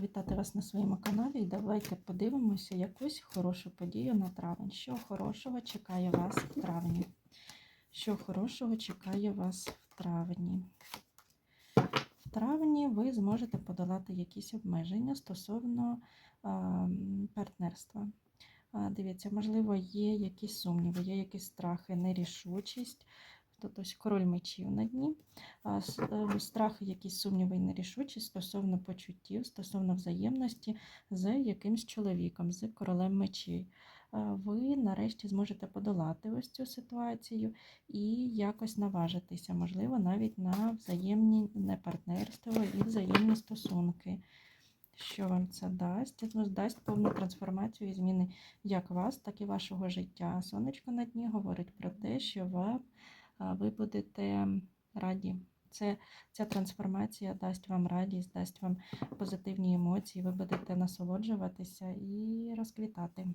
вітати вас на своєму каналі і давайте подивимося якусь хорошу подію на травень. Що хорошого чекає вас в травні? Що хорошого чекає вас в травні? В травні ви зможете подолати якісь обмеження стосовно партнерства. Дивіться, можливо, є якісь сумніви, є якісь страхи, нерішучість. Тут король мечів на дні. Е, Страхи, якісь сумніви і нерішучість стосовно почуттів, стосовно взаємності з якимсь чоловіком, з королем мечей. А, Ви нарешті зможете подолати ось цю ситуацію і якось наважитися, можливо, навіть на взаємні партнерство і взаємні стосунки. Що вам це дасть? Ну, дасть повну трансформацію і зміни як вас, так і вашого життя. Сонечко на дні говорить про те, що а, ви будете раді. Це, ця трансформація дасть вам радість, дасть вам позитивні емоції, ви будете насолоджуватися і розквітати.